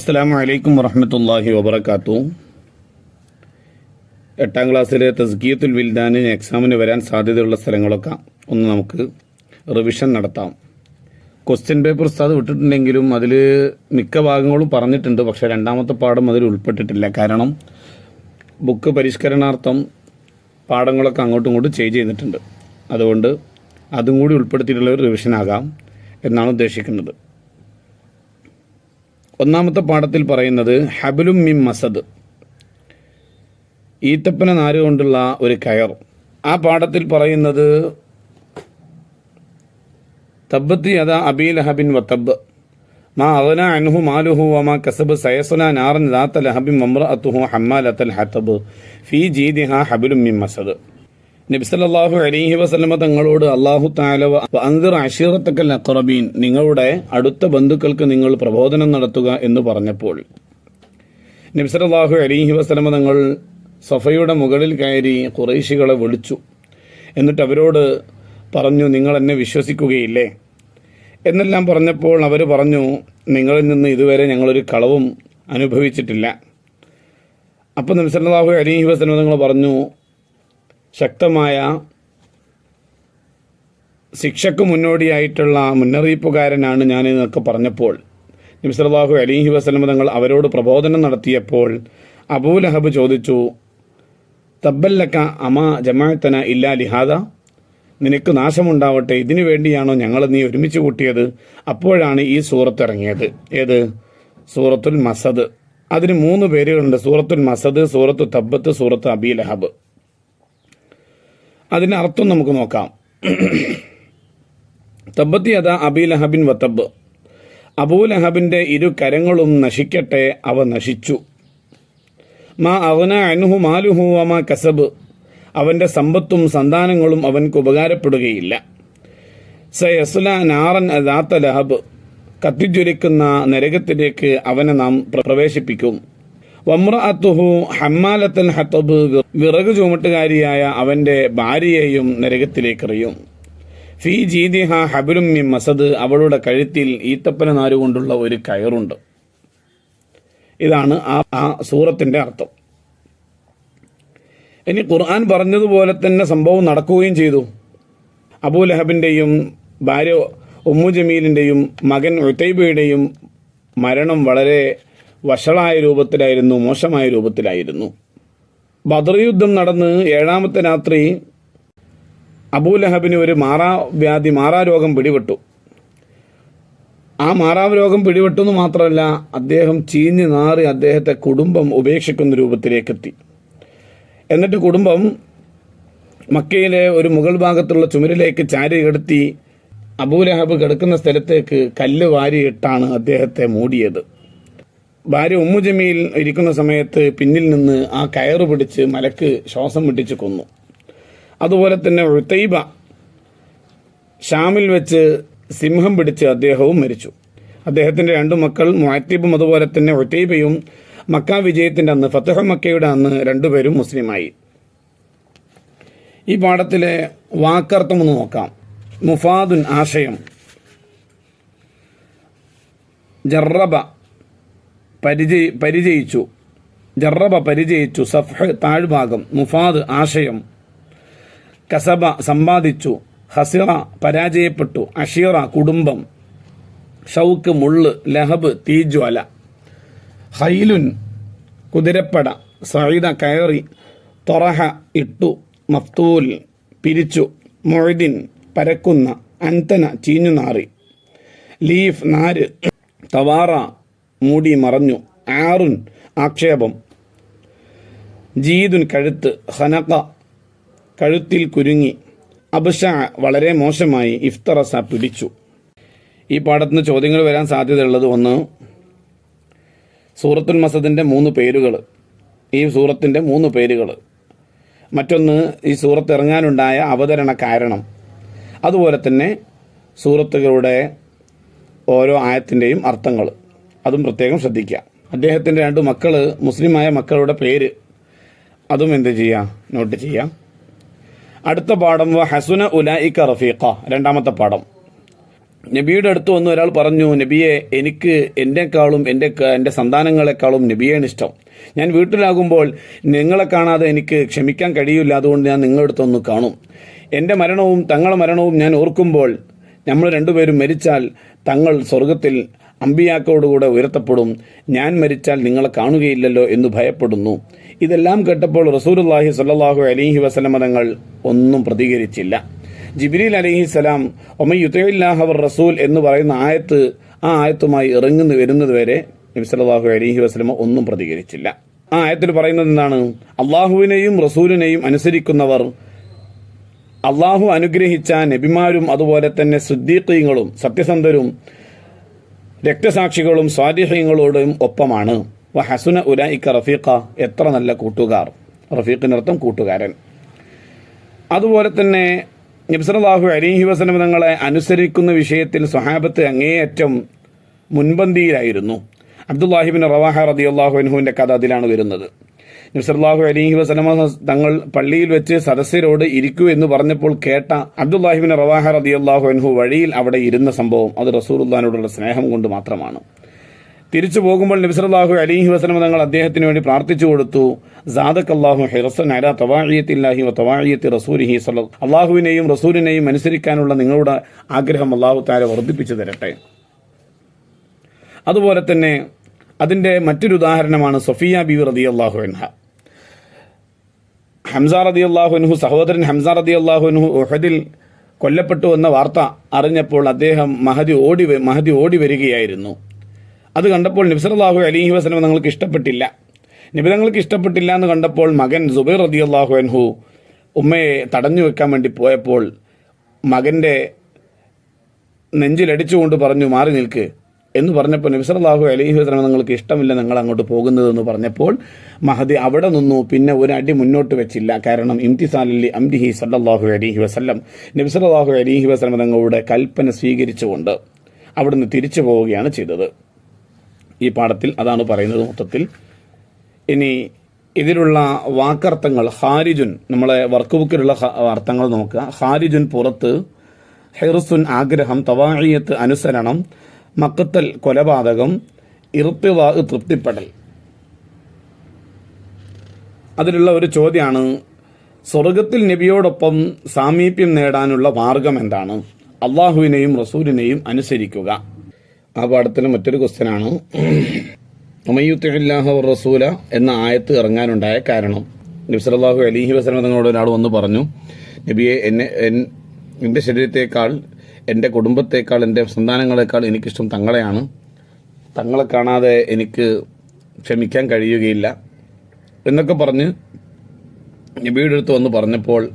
അസ്സാം വലൈക്കും വറഹമത്തല്ലാഹി വബർക്കാത്തു എട്ടാം ക്ലാസ്സിലെ തസ്ഗീത്തുൽ വിൽദാനിന് എക്സാമിന് വരാൻ സാധ്യതയുള്ള സ്ഥലങ്ങളൊക്കെ ഒന്ന് നമുക്ക് റിവിഷൻ നടത്താം. ക്വസ്റ്റ്യൻ പേപ്പർ ഉസ്താദ് വിട്ടിട്ടുണ്ടെങ്കിലും അതിൽ മിക്ക ഭാഗങ്ങളും പറഞ്ഞിട്ടുണ്ട്. പക്ഷേ രണ്ടാമത്തെ പാഠം അതിൽ ഉൾപ്പെട്ടിട്ടില്ല. കാരണം ബുക്ക് പരിഷ്കരണാർത്ഥം പാഠങ്ങളൊക്കെ അങ്ങോട്ടും ഇങ്ങോട്ടും ചേഞ്ച് ചെയ്തിട്ടുണ്ട്. അതുകൊണ്ട് അതും കൂടി ഉൾപ്പെടുത്തിയിട്ടുള്ള ഒരു റിവിഷൻ ആകാം എന്നാണ് ഉദ്ദേശിക്കുന്നത്. ഒന്നാമത്തെ പാഠത്തിൽ പറയുന്നത് ഹബലും മിം മസദ്. ഈത്തപ്പന നാര് കൊണ്ടുള്ള ഒരു കയർ. ആ പാഠത്തിൽ പറയുന്നത് തബ്ബത്തി അത അബീ ലഹബിൻ വത്തബ് മാ അവന അൻഹു മാലുഹു വമാ കസബ് സയസുന നാറൻ ദാത്ത ലഹബിൻ വമ്രഅത്തുഹു ഹമ്മാലത്തൽ ഹത്തബ് ഫീ ജീദിഹ ഹബലും മിം മസദ്. നബി സല്ലല്ലാഹു അലൈഹി വസല്ലമ തങ്ങളോട് അള്ളാഹു അഖറബീൻ നിങ്ങളുടെ അടുത്ത ബന്ധുക്കൾക്ക് നിങ്ങൾ പ്രബോധനം നടത്തുക എന്ന് പറഞ്ഞപ്പോൾ നബി സല്ലല്ലാഹു അലൈഹി വസല്ലമ തങ്ങൾ സഫയുടെ മുകളിൽ കയറി കുറേശികളെ വിളിച്ചു. എന്നിട്ട് അവരോട് പറഞ്ഞു നിങ്ങൾ എന്നെ വിശ്വസിക്കുകയില്ലേ? എന്നെല്ലാം പറഞ്ഞപ്പോൾ അവർ പറഞ്ഞു നിങ്ങളിൽ നിന്ന് ഇതുവരെ ഞങ്ങളൊരു കളവും അനുഭവിച്ചിട്ടില്ല. അപ്പോൾ നബി സല്ലല്ലാഹു അലൈഹി വസല്ലമ തങ്ങൾ പറഞ്ഞു ശക്തമായ ശിക്ഷക്ക് മുന്നോടിയായിട്ടുള്ള മുന്നറിയിപ്പുകാരനാണ് ഞാൻ എന്നൊക്കെ പറഞ്ഞപ്പോൾ നബി അലിഹി വസല്ലമ തങ്ങൾ അവരോട് പ്രബോധനം നടത്തിയപ്പോൾ അബൂലഹബ് ചോദിച്ചു തബ്ബല്ലക്ക അമ ജമാഅത്തന ഇല്ലാ ലിഹാദ? നിനക്ക് നാശമുണ്ടാവട്ടെ ഇതിനു വേണ്ടിയാണോ ഞങ്ങൾ നീ ഒരുമിച്ച് കൂട്ടിയത്? അപ്പോഴാണ് ഈ സൂറത്ത് ഇറങ്ങിയത്. ഏത്? സൂറത്തുൽ മസദ്. അതിന് മൂന്ന് പേരുകളുണ്ട്. സൂറത്തുൽ മസദ് സൂറത്തു തബ്ബത്ത് സൂറത്ത് അബി അതിന്റെ അർത്ഥം നമുക്ക് നോക്കാം. തബത്തി അത അബി ലഹബിൻ വത്തബ് അബൂലഹബിന്റെ ഇരു കരങ്ങളും നശിക്കട്ടെ അവ നശിച്ചു. മാ അവന അനുഹു മാലുഹു അമാ കസബ്. അവന്റെ സമ്പത്തും സന്താനങ്ങളും അവൻക്ക് ഉപകാരപ്പെടുകയില്ല. സയസുല നാറൻ ദാത്ത ലഹബ്. കത്തിജ്വലിക്കുന്ന നരകത്തിലേക്ക് അവനെ നാം പ്രവേശിപ്പിക്കും. വമ്രഅത്തുഹു ഹമ്മാലത്തൽ ഹത്തബ് വിറക് ചുമട്ടുകാരിയായ അവന്റെ ഭാര്യയെയും നരകത്തിലേക്കെറിയും. ഫീ ജീദിഹ ഹബിലും മിൻ മസദ് അവളുടെ കഴുത്തിൽ ഈത്തപ്പന നാരുകൊണ്ടുള്ള ഒരു കയറുണ്ട്. ഇതാണ് ആ ആ സൂറത്തിന്റെ അർത്ഥം. ഇനി ഖുർആൻ പറഞ്ഞതുപോലെ തന്നെ സംഭവം നടക്കുകയും ചെയ്തു. അബൂ ലഹബിന്റെയും ഭാര്യ ഉമ്മു ജമീലിന്റെയും മകൻ ഉത്തൈബയുടെയും മരണം വളരെ വഷളായ രൂപത്തിലായിരുന്നു മോശമായ രൂപത്തിലായിരുന്നു. ബദർ യുദ്ധം നടന്ന് ഏഴാമത്തെ രാത്രി അബൂലഹബിന് ഒരു മാറാ വ്യാധി മാറാരോഗം പിടിപെട്ടു. ആ മാറാവ് രോഗം പിടിപെട്ടു എന്ന് മാത്രമല്ല അദ്ദേഹം ചീഞ്ഞു നാറി അദ്ദേഹത്തെ കുടുംബം ഉപേക്ഷിക്കുന്ന രൂപത്തിലേക്കെത്തി. എന്നിട്ട് കുടുംബം മക്കയിലെ ഒരു മുകൾ ഭാഗത്തുള്ള ചുമരിലേക്ക് ചാരി കിടത്തി അബൂലഹബ് കിടക്കുന്ന സ്ഥലത്തേക്ക് കല്ല് വാരിയിട്ടാണ് അദ്ദേഹത്തെ മൂടിയത്. ഭാര്യ ഉമ്മു ജമീൽ ഇരിക്കുന്ന സമയത്ത് പിന്നിൽ നിന്ന് ആ കയറ് പിടിച്ച് മലക്ക് ശ്വാസം വിട്ടിച്ച് കൊന്നു. അതുപോലെ തന്നെ ഉത്തൈബ ഷാമിൽ വെച്ച് സിംഹം പിടിച്ച് അദ്ദേഹവും മരിച്ചു. അദ്ദേഹത്തിന്റെ രണ്ടു മക്കൾ മുഅത്തിബും അതുപോലെ തന്നെ ഉത്തൈബയും മക്ക വിജയത്തിന്റെ അന്ന് ഫത്തഹ മക്കയുടെ അന്ന് രണ്ടുപേരും മുസ്ലിമായി. ഈ പാഠത്തിലെ വാക്കർത്ഥം ഒന്ന് നോക്കാം. മുഫാദുൻ ആശയം. ജറബ പരിചയ പരിചയിച്ചു. ജറബ പരിചയിച്ചു. സഫ്ഹ് താഴ്ഭാഗം. മുഫാദ് ആശയം. കസബ സമ്പാദിച്ചു. ഹസിറ പരാജയപ്പെട്ടു. അഷീറ കുടുംബം. ഷൗക്ക് മുള്ള്. ലഹബ് തീജ്വാല. ഹൈലുൻ കുതിരപ്പട. സൈദ കയറി തൊറഹ ഇട്ടു. മഫ്തൂൽ പിരിച്ചു. മൊയ്തീൻ പരക്കുന്ന അന്തന ചീഞ്ഞുനാറി ലീഫ് നാര്. തവാറ മൂടി മറഞ്ഞു. ആറുൻ ആക്ഷേപം. ജീദുൻ കഴുത്ത് ഹനക കഴുത്തിൽ കുരുങ്ങി. അബ്ഷ വളരെ മോശമായി ഇഫ്തറസ പിടിച്ചു. ഈ പാഠത്തിന് ചോദ്യങ്ങൾ വരാൻ സാധ്യതയുള്ളത് ഒന്ന് സൂറത്തുൽ മസദിന്റെ മൂന്ന് പേരുകൾ ഈ സൂറത്തിന്റെ മൂന്ന് പേരുകൾ മറ്റൊന്ന് ഈ സൂറത്ത് ഇറങ്ങാനുണ്ടായ അവതരണ കാരണം. അതുപോലെ തന്നെ സൂറത്തുകളുടെ ഓരോ ആയത്തിന്റെയും അർത്ഥങ്ങൾ അതും പ്രത്യേകം ശ്രദ്ധിക്കുക. അദ്ദേഹത്തിന്റെ രണ്ട് മക്കൾ മുസ്ലിമായ മക്കളുടെ പേര്. അതും എന്ത് ചെയ്യാം നോട്ട് ചെയ്യാം അടുത്ത പാഠം ഹസുന ഉലായിക്ക റഫീഖ. രണ്ടാമത്തെ പാഠം. നബിയുടെ അടുത്ത് വന്ന് ഒരാൾ പറഞ്ഞു നബിയെ എനിക്ക് എന്നെക്കാളും എന്റെ എന്റെ സന്താനങ്ങളെക്കാളും നബിയാണ് ഇഷ്ടം. ഞാൻ വീട്ടിലാകുമ്പോൾ നിങ്ങളെ കാണാതെ എനിക്ക് ക്ഷമിക്കാൻ കഴിയില്ല. അതുകൊണ്ട് ഞാൻ നിങ്ങളുടെ അടുത്തൊന്ന് കാണും. എന്റെ മരണവും തങ്ങളുടെ മരണവും ഞാൻ ഓർക്കുമ്പോൾ നമ്മൾ രണ്ടുപേരും മരിച്ചാൽ തങ്ങൾ സ്വർഗത്തിൽ അമ്പിയാക്കോടുകൂടെ ഉയർത്തപ്പെടും. ഞാൻ മരിച്ചാൽ നിങ്ങളെ കാണുകയില്ലല്ലോ എന്ന് ഭയപ്പെടുന്നു. ഇതെല്ലാം കേട്ടപ്പോൾ റസൂലുള്ളാഹി സ്വല്ലല്ലാഹു അലൈഹി വസല്ലമ തങ്ങൾ ഒന്നും പ്രതികരിച്ചില്ല. ജിബ്രീൽ അലൈഹിസ്സലാം ഒമയുത്തയില്ലാഹവർ റസൂൽ എന്ന് പറയുന്ന ആയത്ത് ആ ആയത്തുമായി ഇറങ്ങുന്നു വരുന്നത് വരെ നബി സല്ലാഹു അലൈഹി വസല്ലമ ഒന്നും പ്രതികരിച്ചില്ല. ആ ആയത്തിൽ പറയുന്നത് എന്താണ്? അള്ളാഹുവിനെയും റസൂലിനെയും അനുസരിക്കുന്നവർ അള്ളാഹു അനുഗ്രഹിച്ച നബിമാരും അതുപോലെ തന്നെ സിദ്ദീഖീങ്ങളും സത്യസന്ധരും രക്തസാക്ഷികളും സ്വാതിഹ്യങ്ങളോടും ഒപ്പമാണ്. വ ഹസുന ഉലായിക്ക റഫീഖ എത്ര നല്ല കൂട്ടുകാർ. റഫീഖിനർത്ഥം കൂട്ടുകാരൻ. അതുപോലെ തന്നെ നബ്സലാഹു അലിഹി വസലം തങ്ങളെ അനുസരിക്കുന്ന വിഷയത്തിൽ സ്വഹാബത്ത് അങ്ങേയറ്റം മുൻപന്തിയിലായിരുന്നു. അബ്ദുല്ലാഹിബിൻ റവാഹ റതി അള്ളാഹു അൻഹുവിന്റെ കഥ അതിലാണ് വരുന്നത്. നബ്സലാഹു അലിഹി വസലമ തങ്ങൾ പള്ളിയിൽ വെച്ച് സദസ്യരോട് ഇരിക്കൂ എന്ന് പറഞ്ഞപ്പോൾ കേട്ട അബ്ദുല്ലാഹിബിൻ റവാഹ അള്ളാഹു അൻഹു വഴിയിൽ അവിടെ ഇരുന്ന സംഭവം അത് റസൂറുല്ലാനോടുള്ള സ്നേഹം കൊണ്ട് മാത്രമാണ്. തിരിച്ചു പോകുമ്പോൾ നബിസലാഹു അലിഹി വസ്ലമ തങ്ങൾ അദ്ദേഹത്തിന് വേണ്ടി പ്രാർത്ഥിച്ചു കൊടുത്തു. സാദക് അള്ളാഹു ഹെറസൻ അല തവാഴിയത്തില്ലാഹി തവാഴിയത്തി റസൂലിഹി സല അള്ളാഹുവിനെയും റസൂലിനെയും അനുസരിക്കാനുള്ള നിങ്ങളുടെ ആഗ്രഹം അള്ളാഹു താരെ വർദ്ധിപ്പിച്ചു തരട്ടെ. അതുപോലെ തന്നെ അതിന്റെ മറ്റൊരു ഉദാഹരണമാണ് സൊഫിയ ബിബി റതി അള്ളാഹു അൻഹ. ഹംസ റതി അള്ളാഹുനുഹു സഹോദരൻ ഹംസ റതി അള്ളാഹുനുഹു ഉഹദിൽ കൊല്ലപ്പെട്ടു എന്ന വാർത്ത അറിഞ്ഞപ്പോൾ അദ്ദേഹം മഹദി ഓടി മഹതി ഓടി വരികയായിരുന്നു. അത് കണ്ടപ്പോൾ നബ്സലാഹു അലിഹി വസ്ലം നിങ്ങൾക്ക് ഇഷ്ടപ്പെട്ടില്ല. നിബിതങ്ങൾക്ക് ഇഷ്ടപ്പെട്ടില്ല എന്ന് കണ്ടപ്പോൾ മകൻ സുബൈർ റതി അള്ളാഹു അൻഹു ഉമ്മയെ തടഞ്ഞു വെക്കാൻ വേണ്ടി പോയപ്പോൾ മകന്റെ നെഞ്ചിലടിച്ചുകൊണ്ട് പറഞ്ഞു മാറി നിൽക്ക്. എന്ന് പറഞ്ഞപ്പോൾ നബിസലാഹു അലൈഹി വസ്ലം നിങ്ങൾക്ക് ഇഷ്ടമില്ല നിങ്ങൾ അങ്ങോട്ട് പോകുന്നതെന്ന് പറഞ്ഞപ്പോൾ മഹദി അവിടെ നിന്നു. പിന്നെ ഒരു അടി മുന്നോട്ട് വെച്ചില്ല. കാരണം ഇംതിസാലി അംദിഹി സല്ലാഹു അലൈഹി വസല്ലം. നബിസലാഹു അലൈഹി വസ്ലം തങ്ങളുടെ കൽപ്പന സ്വീകരിച്ചുകൊണ്ട് അവിടുന്ന് തിരിച്ചു പോവുകയാണ് ചെയ്തത്. ഈ പാഠത്തിൽ അതാണ് പറയുന്നത് മൊത്തത്തിൽ. ഇനി ഇതിലുള്ള വാക്കർത്ഥങ്ങൾ ഹാരിജുൻ നമ്മളെ വർക്ക് ബുക്കിലുള്ള അർത്ഥങ്ങൾ നോക്കുക. ഹാരിജുൻ പുറത്ത് ഹെറുസുൻ ആഗ്രഹം തവാഴിയത്ത് അനുസരണം മക്കത്തൽ കൊലപാതകം ഇറുത്തിവാ തൃപ്തിപ്പെടൽ. അതിലുള്ള ഒരു ചോദ്യമാണ് സ്വർഗത്തിൽ നബിയോടൊപ്പം സാമീപ്യം നേടാനുള്ള മാർഗം എന്താണ്? അള്ളാഹുവിനെയും റസൂലിനെയും അനുസരിക്കുക. ആ പാഠത്തിൽ മറ്റൊരു ക്വസ്റ്റ്യനാണ് ഒമയ്യുത്തില്ലാഹു റസൂല എന്ന ആയത്ത് ഇറങ്ങാനുണ്ടായ കാരണം. നബി സല്ലല്ലാഹു അലിഹി വസല്ലം തങ്ങളോട് ഒരാൾ വന്ന് പറഞ്ഞു നബിയെ എന്നെ എൻ- എന്റെ ശരീരത്തേക്കാൾ എന്റെ കുടുംബത്തേക്കാൾ എന്റെ സന്താനങ്ങളെക്കാൾ എനിക്കിഷ്ടം തങ്ങളെയാണ്. തങ്ങളെ കാണാതെ എനിക്ക് ക്ഷമിക്കാൻ കഴിയുകയില്ല എന്നൊക്കെ പറഞ്ഞ് നബിയുടെ അടുത്ത് വന്ന് പറഞ്ഞപ്പോൾ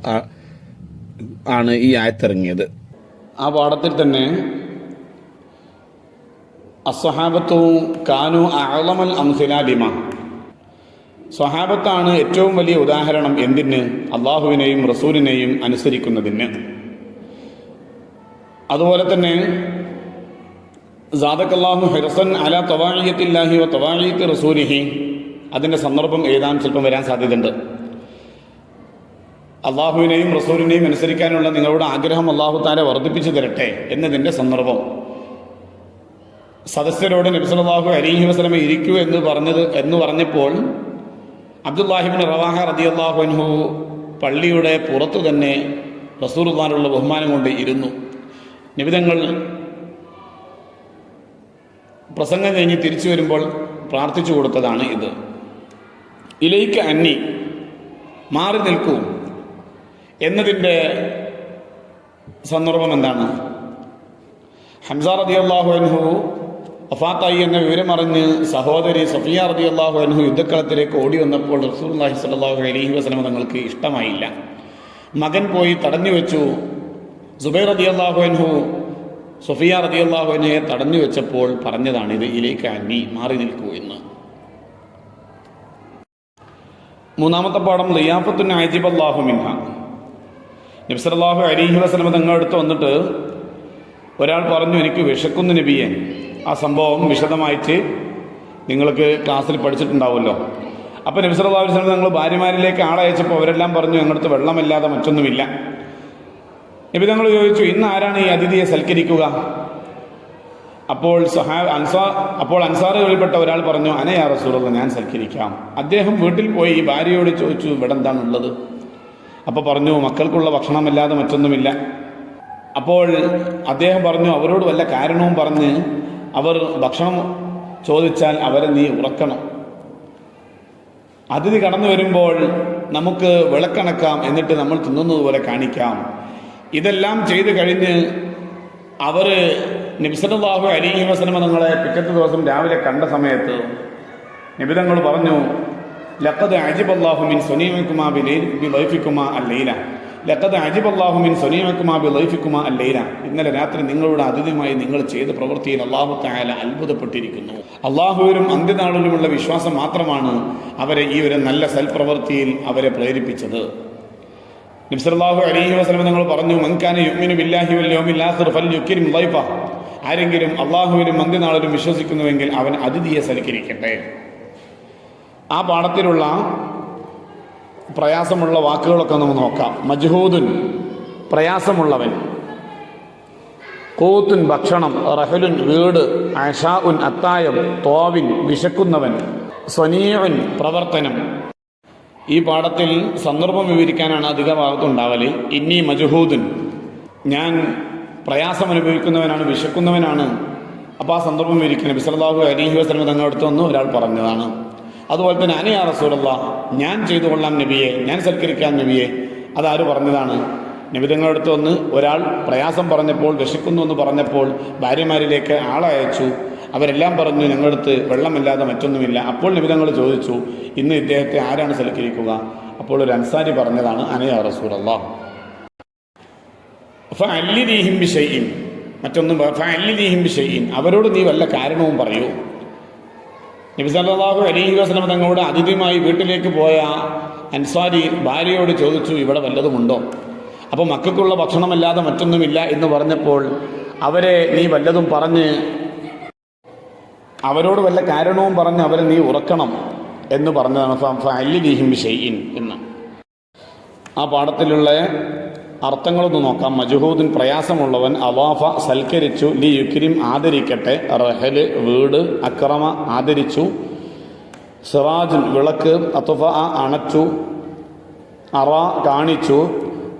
ആണ് ഈ ആയത്തിറങ്ങിയത്. ആ പാഠത്തിൽ തന്നെ അസ്വഹാബത്തു കാനു അളമൽ അംസിലാബിമ സ്വഹാബത്താണ് ഏറ്റവും വലിയ ഉദാഹരണം എന്തിന്? അള്ളാഹുവിനെയും റസൂലിനെയും അനുസരിക്കുന്നതിന്. അതുപോലെ തന്നെ സാദക്കല്ലാഹു ഹെറസൻ അല തവാഴിയത്തില്ലാഹി വ തവാഴിയത്ത് റസൂലിഹി. അതിന്റെ സന്ദർഭം എഴുതാൻ ചിലപ്പം വരാൻ സാധ്യതയുണ്ട്. അള്ളാഹുവിനെയും റസൂലിനെയും അനുസരിക്കാനുള്ള നിങ്ങളുടെ ആഗ്രഹം അള്ളാഹു താരെ വർദ്ധിപ്പിച്ചു തരട്ടെ എന്നതിന്റെ സന്ദർഭം. സദസ്യരോട് നബ്സലാഹു അലൈഹി വസ്ലമെ ഇരിക്കൂ എന്ന് പറഞ്ഞത് എന്ന് പറഞ്ഞപ്പോൾ അബ്ദുല്ലാഹിബിൻ റവാഹ റതി അള്ളാഹു അൻഹു പള്ളിയുടെ പുറത്തു തന്നെ റസൂർദാനുള്ള ബഹുമാനം കൊണ്ട് ഇരുന്നു. നിബിതങ്ങൾ പ്രസംഗം കഴിഞ്ഞ് തിരിച്ചു വരുമ്പോൾ പ്രാർത്ഥിച്ചു കൊടുത്തതാണ് ഇത്. ഇലയിക്ക് അന്നി മാറി നിൽക്കൂ. എന്നതിന്റെ സന്ദർഭം എന്താണ്? ഹംസ റതി അള്ളാഹു അൻഹു വഫാത്തായി എന്ന വിവരമറിഞ്ഞ് സഹോദരി സഫിയ റതി അള്ളാഹു അൻഹു യുദ്ധക്കളത്തിലേക്ക് ഓടി വന്നപ്പോൾ റസൂൽ അള്ളാഹി സ്വല്ലാഹു അലൈഹി വസ്ലമ തങ്ങൾക്ക് ഇഷ്ടമായില്ല. മകൻ പോയി തടഞ്ഞു വെച്ചു. സുബൈർ റതി അള്ളാഹു അൻഹു സുഫിയ റതി അള്ളാഹുവിനെ തടഞ്ഞു വെച്ചപ്പോൾ പറഞ്ഞതാണ് ഇത് ഇലേക്ക് അന്നി മാറി നിൽക്കൂ എന്ന്. മൂന്നാമത്തെ പാഠം ലിയാഫത്തു ആജിബ് അള്ളാഹു മിൻഹ. നബ്സലാഹു അലിഹി വസ്ലമ തങ്ങളടുത്ത് വന്നിട്ട് ഒരാൾ പറഞ്ഞു എനിക്ക് വിശക്കുന്നു നബിയെ ആ സംഭവം വിശദമായിട്ട് നിങ്ങൾക്ക് ക്ലാസ്സിൽ പഠിച്ചിട്ടുണ്ടാവുമല്ലോ. അപ്പോൾ നബി സല്ലല്ലാഹു അലൈഹി വസല്ലം ഞങ്ങൾ ഭാര്യമാരിലേക്ക് ആളയച്ചപ്പോൾ അവരെല്ലാം പറഞ്ഞു ഞങ്ങളുടെ വെള്ളമല്ലാതെ മറ്റൊന്നുമില്ല. നബി തങ്ങൾ ചോദിച്ചു ഇന്ന് ആരാണ് ഈ അതിഥിയെ സൽക്കരിക്കുക? അപ്പോൾ സഹാ അൻസാർ അപ്പോൾ അൻസാറുകളിൽപ്പെട്ട ഒരാൾ പറഞ്ഞു അനയാ റസൂലുള്ള ഞാൻ സൽക്കരിക്കാം. അദ്ദേഹം വീട്ടിൽ പോയി ഈ ഭാര്യയോട് ചോദിച്ചു ഇവിടെ എന്താണുള്ളത് അപ്പോൾ പറഞ്ഞു മക്കൾക്കുള്ള ഭക്ഷണമല്ലാതെ മറ്റൊന്നുമില്ല. അപ്പോൾ അദ്ദേഹം പറഞ്ഞു അവരോട് വല്ല കാരണവും പറഞ്ഞ് അവർ ഭക്ഷണം ചോദിച്ചാൽ അവരെ നീ ഉറക്കണം. അതിഥി കടന്നു വരുമ്പോൾ നമുക്ക് വിളക്കണക്കാം എന്നിട്ട് നമ്മൾ തിന്നുന്നത് പോലെ കാണിക്കാം. ഇതെല്ലാം ചെയ്ത് കഴിഞ്ഞ് അവർ നിബിസലാഹു അലിഹി വസലമ നിങ്ങളെ പിറ്റത്തെ ദിവസം രാവിലെ കണ്ട സമയത്ത് നിബിതങ്ങൾ പറഞ്ഞു ലക്കത് അജിബ് മിൻ സുനീമക്കുമാ ബി ബി ലൈഫിക്കുമാ അല്ലയില ലക്കത് അജിബ് മിൻ സുനീമക്കുമാ ബി ലൈഫിക്കുമാ അല്ലയില ഇന്നലെ രാത്രി നിങ്ങളുടെ അതിഥിയുമായി നിങ്ങൾ ചെയ്ത പ്രവൃത്തിയിൽ അള്ളാഹു തായാല അത്ഭുതപ്പെട്ടിരിക്കുന്നു. അള്ളാഹുവിനും അന്ത്യനാളിലുമുള്ള വിശ്വാസം മാത്രമാണ് അവരെ ഈ ഒരു നല്ല സൽപ്രവൃത്തിയിൽ അവരെ പ്രേരിപ്പിച്ചത്. നബ്സല്ലാഹു അലൈഹി വസ്ലം നിങ്ങൾ പറഞ്ഞു മൻകാന യുമിനു ബില്ലാഹി ആഖിർ ഫൽയുക്രിം ളൈഫ ആരെങ്കിലും അള്ളാഹുവിനും അന്ത്യനാളിലും വിശ്വസിക്കുന്നുവെങ്കിൽ അവൻ അതിഥിയെ സൽക്കരിക്കട്ടെ. ആ പാഠത്തിലുള്ള പ്രയാസമുള്ള വാക്കുകളൊക്കെ നമുക്ക് നോക്കാം. മജ്ഹൂദുൻ പ്രയാസമുള്ളവൻ. കൂത്തുൻ ഭക്ഷണം. റഹലുൻ വീട്. അഷാഉൻ അത്തായം. തോവിൻ വിശക്കുന്നവൻ. സ്വനീയൻ പ്രവർത്തനം. ഈ പാഠത്തിൽ സന്ദർഭം വിവരിക്കാനാണ് അധിക ഭാഗത്തുണ്ടാവൽ ഇന്നി മജഹൂദുൻ. ഞാൻ പ്രയാസം അനുഭവിക്കുന്നവനാണ് വിശക്കുന്നവനാണ്. അപ്പോൾ ആ സന്ദർഭം വിവരിക്കാൻ ബിസലാഹു അലിഹി വസ്ലം തങ്ങളുടെ അടുത്ത് വന്ന് ഒരാൾ പറഞ്ഞതാണ്. അതുപോലെ തന്നെ അനിയാ റസൂലുള്ള ഞാൻ ചെയ്തു കൊള്ളാം നബിയെ ഞാൻ സൽക്കരിക്കാം നബിയെ. അതാര് പറഞ്ഞതാണ്? നബിതങ്ങളുടെ അടുത്ത് വന്ന് ഒരാൾ പ്രയാസം പറഞ്ഞപ്പോൾ വിശക്കുന്നു എന്ന് പറഞ്ഞപ്പോൾ ഭാര്യമാരിലേക്ക് ആളയച്ചു. അവരെല്ലാം പറഞ്ഞു ഞങ്ങളടുത്ത് വെള്ളമില്ലാതെ മറ്റൊന്നുമില്ല. അപ്പോൾ നിബിതങ്ങൾ ചോദിച്ചു ഇന്ന് ഇദ്ദേഹത്തെ ആരാണ് സൽക്കരിക്കുക? അപ്പോൾ ഒരു അൻസാരി പറഞ്ഞതാണ് അനയ റസൂറല്ല ഫഅല്ലിദീഹിം ബിശൈഇൻ മറ്റൊന്നും ഫഅല്ലിദീഹിം ബിശൈഇൻ അവരോട് നീ വല്ല കാരണവും പറയൂ. നബി സല്ലല്ലാഹു അലൈഹി വസല്ലം തങ്ങളോട് അതിഥിയുമായി വീട്ടിലേക്ക് പോയ അൻസാരി ഭാര്യയോട് ചോദിച്ചു ഇവിടെ വല്ലതുമുണ്ടോ? അപ്പോൾ മക്കൾക്കുള്ള ഭക്ഷണമല്ലാതെ മറ്റൊന്നുമില്ല എന്ന് പറഞ്ഞപ്പോൾ അവരെ നീ വല്ലതും പറഞ്ഞ് അവരോട് വല്ല കാരണവും പറഞ്ഞ് അവരെ നീ ഉറക്കണം എന്ന് പറഞ്ഞതാണ് ഫഅല്ലിദീഹിം ഷെയ്യിൻ എന്ന്. ആ പാഠത്തിലുള്ള അർത്ഥങ്ങളൊന്ന് നോക്കാം. മജുഹൂദിൻ പ്രയാസമുള്ളവൻ അവാഫ സൽക്കരിച്ചു. ലി യുക്രിം ആദരിക്കട്ടെ. റഹൽ വീട് അക്രമ ആദരിച്ചു. സിറാജുൻ വിളക്ക് അത്തുഫ അണച്ചു. അറ കാണിച്ചു.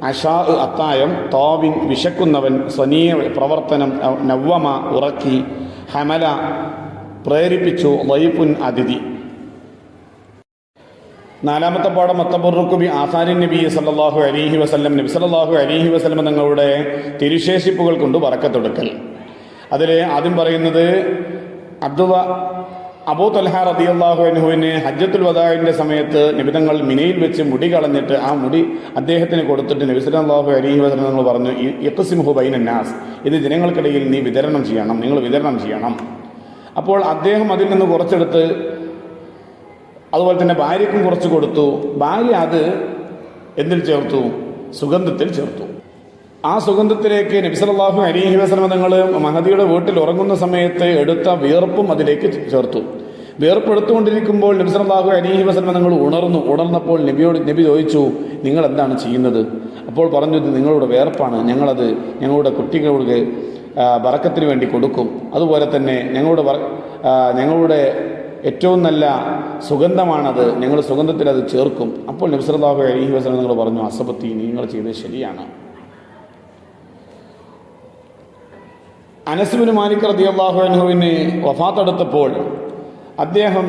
അഷാ അത്തായം. തോവിൻ വിശക്കുന്നവൻ സ്വനീയ പ്രവർത്തനം നവ്വമ ഉറക്കി. ഹമല പ്രേരിപ്പിച്ചു ലൈഫുൻ അതിഥി. നാലാമത്തെ പാഠം മത്തബുറുക്കുബി ആസാരിൻ നബി സല്ലാഹു അലീഹി വസ്ലം നബി സല്ലാഹു അലീഹി വസ്ലം തങ്ങളുടെ തിരുശേഷിപ്പുകൾ കൊണ്ട് വറക്കത്തൊടുക്കൽ. അതിൽ ആദ്യം പറയുന്നത് അബ്ദുവ അബൂ തൽഹ റതിയല്ലാഹു അനുഹുവിന് ഹജ്ജത്തുൽ വദാഹിന്റെ സമയത്ത് നിബിതങ്ങൾ മിനയിൽ വെച്ച് മുടി കളഞ്ഞിട്ട് ആ മുടി അദ്ദേഹത്തിന് കൊടുത്തിട്ട് നബി സല്ലല്ലാഹു അലൈഹി വസല്ലം നിങ്ങൾ പറഞ്ഞു ഇഖ്സിംഹു ബൈനന്നാസ്. ഇത് ജനങ്ങൾക്കിടയിൽ നീ വിതരണം ചെയ്യണം നിങ്ങൾ വിതരണം ചെയ്യണം. അപ്പോൾ അദ്ദേഹം അതിൽ നിന്ന് കുറച്ചെടുത്ത് അതുപോലെ തന്നെ ഭാര്യയ്ക്കും കുറച്ച് കൊടുത്തു. ഭാര്യ അത് എന്തിൽ ചേർത്തു? സുഗന്ധത്തിൽ ചേർത്തു. ആ സുഗന്ധത്തിലേക്ക് നബിസലാഹു അലിഹി വസ്ലമ നിങ്ങൾ മഹദിയുടെ വീട്ടിൽ ഉറങ്ങുന്ന സമയത്ത് എടുത്ത വിയർപ്പും അതിലേക്ക് ചേർത്തു. വിയർപ്പ് എടുത്തുകൊണ്ടിരിക്കുമ്പോൾ നബിസലാഹു അലിഹി വസ്ലമ തങ്ങൾ ഉണർന്നു. ഉണർന്നപ്പോൾ നബിയോട് നബി ചോദിച്ചു നിങ്ങൾ എന്താണ് ചെയ്യുന്നത്? അപ്പോൾ പറഞ്ഞു ഇത് നിങ്ങളുടെ വിയർപ്പാണ്. ഞങ്ങളത് ഞങ്ങളുടെ കുട്ടികളുടെ ബറക്കത്തിന് വേണ്ടി കൊടുക്കും. അതുപോലെ തന്നെ ഞങ്ങളുടെ ഞങ്ങളുടെ ഏറ്റവും നല്ല സുഗന്ധമാണത്. ഞങ്ങൾ സുഗന്ധത്തിൽ അത് ചേർക്കും. അപ്പോൾ നബ്സലാഹു അലഹി വസ്ലം നിങ്ങൾ പറഞ്ഞു അസബത്തി നിങ്ങൾ ചെയ്തത് ശരിയാണ്. അനസുബിന് മാലിക് റതിയല്ലാഹു അനുഹുവിന് വഫാത്തെടുത്തപ്പോൾ അദ്ദേഹം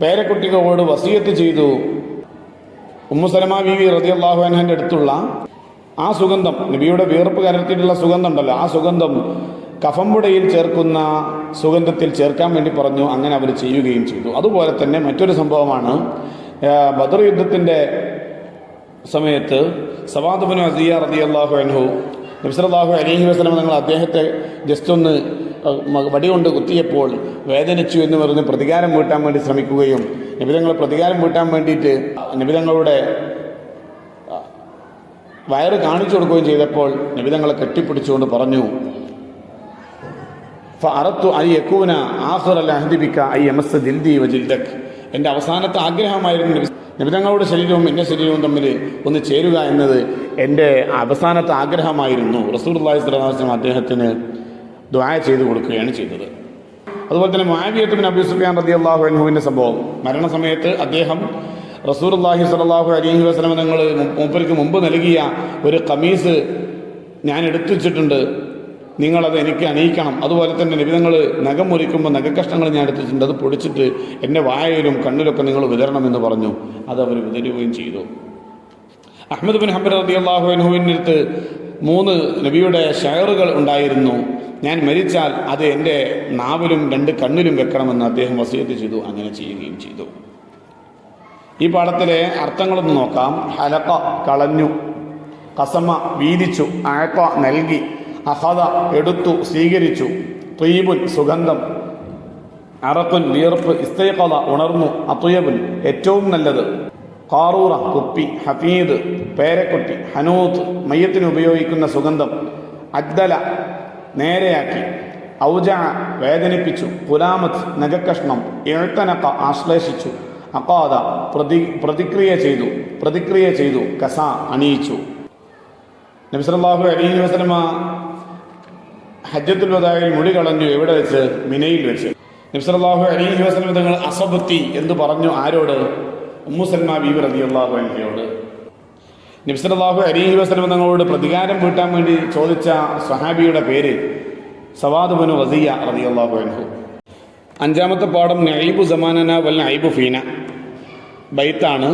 പേരക്കുട്ടികളോട് വസീയത്ത് ചെയ്തു. ഉമ്മുസലമ റതി അള്ളാഹു അനുഹന്റെ അടുത്തുള്ള ആ സുഗന്ധം നബിയുടെ വീർപ്പ് കലർത്തിയിട്ടുള്ള സുഗന്ധം ഉണ്ടല്ലോ ആ സുഗന്ധം കഫമ്പുടയിൽ ചേർക്കുന്ന സുഗന്ധത്തിൽ ചേർക്കാൻ വേണ്ടി പറഞ്ഞു അങ്ങനെ അവർ ചെയ്യുകയും ചെയ്തു. അതുപോലെ തന്നെ മറ്റൊരു സംഭവമാണ് ബദർ യുദ്ധത്തിന്റെ സമയത്ത് സവാദുബിന് അസിയ റതി അള്ളാഹു അൻഹു നബ്സലാഹു അലഹി വസ്ലം നിങ്ങൾ അദ്ദേഹത്തെ ജസ്റ്റ് ഒന്ന് വടി കൊണ്ട് വടികൊണ്ട് കുത്തിയപ്പോൾ വേദനിച്ചു എന്ന് പറഞ്ഞ് പ്രതികാരം വീട്ടാൻ വേണ്ടി ശ്രമിക്കുകയും നിബിതങ്ങൾ പ്രതികാരം വീട്ടാൻ വേണ്ടിയിട്ട് നിബിതങ്ങളുടെ വയറ് കാണിച്ചു കൊടുക്കുകയും ചെയ്തപ്പോൾ നിബിതങ്ങളെ കെട്ടിപ്പിടിച്ചുകൊണ്ട് പറഞ്ഞു അറത്തു ഐ യക്കൂന ആഖിറ അഹദിബിക്ക ഐ എമസ് ദിൽദി വ ജിൽദക്. എന്റെ അവസാനത്തെ ആഗ്രഹമായിരുന്നു നിബിതങ്ങളുടെ ശരീരവും എന്റെ ശരീരവും തമ്മിൽ ഒന്ന് ചേരുക എന്നത് എന്റെ അവസാനത്തെ ആഗ്രഹമായിരുന്നു. റസൂർ അള്ളാഹി സ്വലാസ്ലം അദ്ദേഹത്തിന് ദ്വായ ചെയ്തു കൊടുക്കുകയാണ് ചെയ്തത്. അതുപോലെ തന്നെ മാവിയത്തുബിൻ ബിൻ അബി സുഫിയാൻ റതി അള്ളാഹു അൻഹുവിന്റെ സംഭവം. മരണസമയത്ത് അദ്ദേഹം റസൂർ അള്ളാഹി സലാഹു അലൈഹി വസ്ലം നിങ്ങൾ മൂപ്പർക്ക് മുമ്പ് നൽകിയ ഒരു കമീസ് ഞാൻ എടുത്തു വെച്ചിട്ടുണ്ട് നിങ്ങളത് എനിക്ക് അണിയിക്കണം. അതുപോലെ തന്നെ നിബിധങ്ങൾ നഖം മുറിക്കുമ്പോൾ നഖക്കഷ്ണങ്ങൾ ഞാൻ എടുത്തിട്ടുണ്ട് അത് പൊടിച്ചിട്ട് എന്റെ വായയിലും കണ്ണിലൊക്കെ നിങ്ങൾ വിതരണമെന്ന് പറഞ്ഞു. അത് അവർ വിതരുകയും ചെയ്തു. അഹമ്മദ് ബിൻ ഹബർ റതി അള്ളാഹു അനുഹുവിനടുത്ത് മൂന്ന് നബിയുടെ ഷയറുകൾ ഉണ്ടായിരുന്നു. ഞാൻ മരിച്ചാൽ അത് എന്റെ നാവിലും രണ്ട് കണ്ണിലും വെക്കണമെന്ന് അദ്ദേഹം വസീയത്ത് ചെയ്തു. അങ്ങനെ ചെയ്യുകയും ചെയ്തു. ഈ പാഠത്തിലെ അർത്ഥങ്ങളൊന്ന് നോക്കാം. ഹലക്ക കളഞ്ഞു. കസമ വീതിച്ചു. ആക്ക നൽകി. അഹദ എടുത്തു. സ്വീകരിച്ചു. ത്വീബുൻ സുഗന്ധം. അറക്കുൻ വിയർപ്പ്. ഇസ്തയക്കല ഉണർന്നു. അത്തുയബുൻ ഏറ്റവും നല്ലത്. കാറൂറ കുപ്പി. ഹഫീദ് പേരക്കുട്ടി. ഹനൂത്ത് മയ്യത്തിന് ഉപയോഗിക്കുന്ന സുഗന്ധം. അജ്ദല നേരെയാക്കി. ഔജ വേദനിപ്പിച്ചു. പുലാമത്ത് നഗക്കഷ്ണം എഴുത്തനക്ക ആശ്ലേഷിച്ചു. അക്കാദ പ്രതി പ്രതിക്രിയ ചെയ്തു പ്രതിക്രിയ ചെയ്തു കസ അണിയിച്ചു. നബിസലാഹു അലൈഹി വസ്ലമ ഹജ്ജത്തുൽ വദായിൽ മുടി കളഞ്ഞു എവിടെ വെച്ച്? മിനയിൽ വെച്ച്. നബ്സലാഹു അലൈഹി വസല്ലം തങ്ങൾ അസബത്തി എന്ന് പറഞ്ഞു ആരോട്? ഉമ്മുസൽമ ബീബി റതി അള്ളാഹു അൻഹയോട്. നബ്സലാഹു അലൈഹി വസല്ലം തങ്ങളോട് പ്രതികാരം വീട്ടാൻ വേണ്ടി ചോദിച്ച സഹാബിയുടെ പേര് സവാദ് ബനു വസിയ റതി അള്ളാഹു അൻഹു. അഞ്ചാമത്തെ പാഠം നൈബു സമാനന വൽ നൈബു ഫീന. ബൈത്താണ്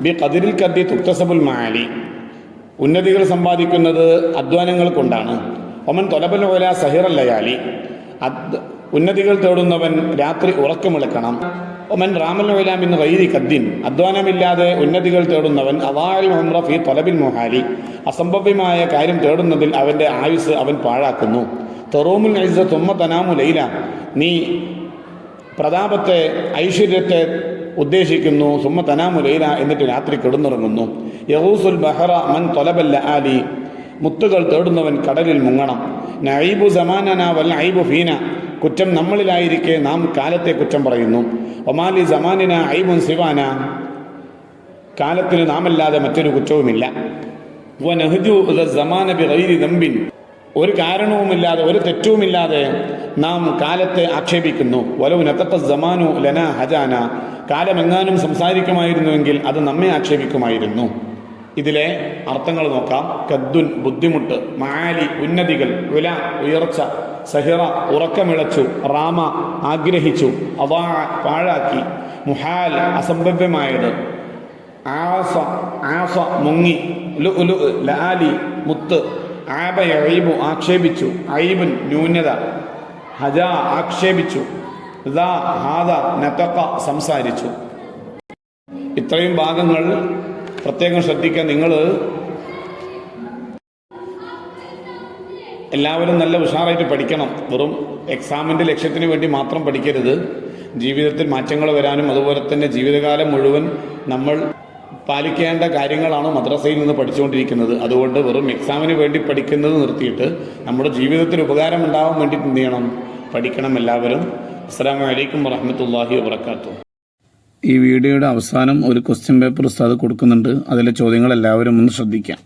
ബി കതിരിൽ കത്തി തുക്തസബുൽ മാലി. ഉന്നതികൾ സമ്പാദിക്കുന്നത് അധ്വാനങ്ങൾ കൊണ്ടാണ്. ഒമൻ തൊലബൽ ഓല സഹിറൽ ലയാലി. അത് ഉന്നതികൾ തേടുന്നവൻ രാത്രി ഉറക്കമിളക്കണം ഒമൻ റാമൽ ഓലാമിന്ന് വൈരി കദ്ദിൻ അധ്വാനമില്ലാതെ ഉന്നതികൾ തേടുന്നവൻ അവാൽ മുഹമ്ര ഫി തൊലബിൽ മൊഹാലി. അസംഭവ്യമായ കാര്യം തേടുന്നതിൽ അവന്റെ ആയുസ് അവൻ പാഴാക്കുന്നു. തെറോമുൽ ഐസ തുമ്മ തനാമു ലൈല. നീ പ്രതാപത്തെ ഐശ്വര്യത്തെ ഉദ്ദേശിക്കുന്നു. സുമ്മ തനാമുലൈല എന്നിട്ട് രാത്രി കിടന്നുറങ്ങുന്നു. യഹൂസുൽ ബഹറ മൻ തൊലബല്ല ആലി. മുത്തുകൾ തേടുന്നവൻ കടലിൽ മുങ്ങണം. നൈബു സമാനന വൽ ഐബു ഫീന. കുറ്റം നമ്മളിലായിരിക്കെ നാം കാലത്തെ കുറ്റം പറയുന്നു. ഒമാലി സമാനിന ഐബുൻ സിവാന. കാലത്തിന് നാമല്ലാതെ മറ്റൊരു കുറ്റവുമില്ല. ഒരു കാരണവുമില്ലാതെ ഒരു തെറ്റുമില്ലാതെ നാം കാലത്തെ ആക്ഷേപിക്കുന്നു. വലവ് നത്തത്ത സമാനു ലന ഹജാന. കാലമെങ്ങാനും സംസാരിക്കുമായിരുന്നുവെങ്കിൽ അത് നമ്മെ ആക്ഷേപിക്കുമായിരുന്നു. ഇതിലെ അർത്ഥങ്ങൾ നോക്കാം. കദ്ദുൻ ബുദ്ധിമുട്ട് മാലി ഉന്നതികൾ ഉല ഉയർച്ച സഹിറ ഉറക്കമിളച്ചു റാമ ആഗ്രഹിച്ചു അവാ പാഴാക്കി മുഹാൽ അസംഭവ്യമായത് ആസ ആസ മുങ്ങി ലു ലു ലാലി മുത്ത് ആബ ഐബു ആക്ഷേപിച്ചു. ഐബുൻ ന്യൂനത. ഹജ ആക്ഷേപിച്ചു. ഹാദ സംസാരിച്ചു. ഇത്രയും ഭാഗങ്ങൾ പ്രത്യേകം ശ്രദ്ധിക്കാൻ നിങ്ങൾ എല്ലാവരും നല്ല ഉഷാറായിട്ട് പഠിക്കണം. വെറും എക്സാമിന്റെ ലക്ഷ്യത്തിന് വേണ്ടി മാത്രം പഠിക്കരുത്. ജീവിതത്തിൽ മാറ്റങ്ങൾ വരാനും അതുപോലെ തന്നെ ജീവിതകാലം മുഴുവൻ നമ്മൾ പാലിക്കേണ്ട കാര്യങ്ങളാണ് മദ്രസയിൽ നിന്ന് പഠിച്ചുകൊണ്ടിരിക്കുന്നത്. അതുകൊണ്ട് വെറും എക്സാമിന് വേണ്ടി പഠിക്കുന്നത് നിർത്തിയിട്ട് നമ്മുടെ ജീവിതത്തിൽ ഉപകാരം ഉണ്ടാവാൻ വേണ്ടി എന്ത് ചെയ്യണം? പഠിക്കണം എല്ലാവരും. അസ്സാം വലൈക്കും വറഹമത്തല്ലാഹി വാത്തു ഈ വീഡിയോയുടെ അവസാനം ഒരു ക്വസ്റ്റ്യൻ പേപ്പർ ഉസ്താദ് കൊടുക്കുന്നുണ്ട്. അതിലെ ചോദ്യങ്ങൾ എല്ലാവരും ഒന്ന് ശ്രദ്ധിക്കാം.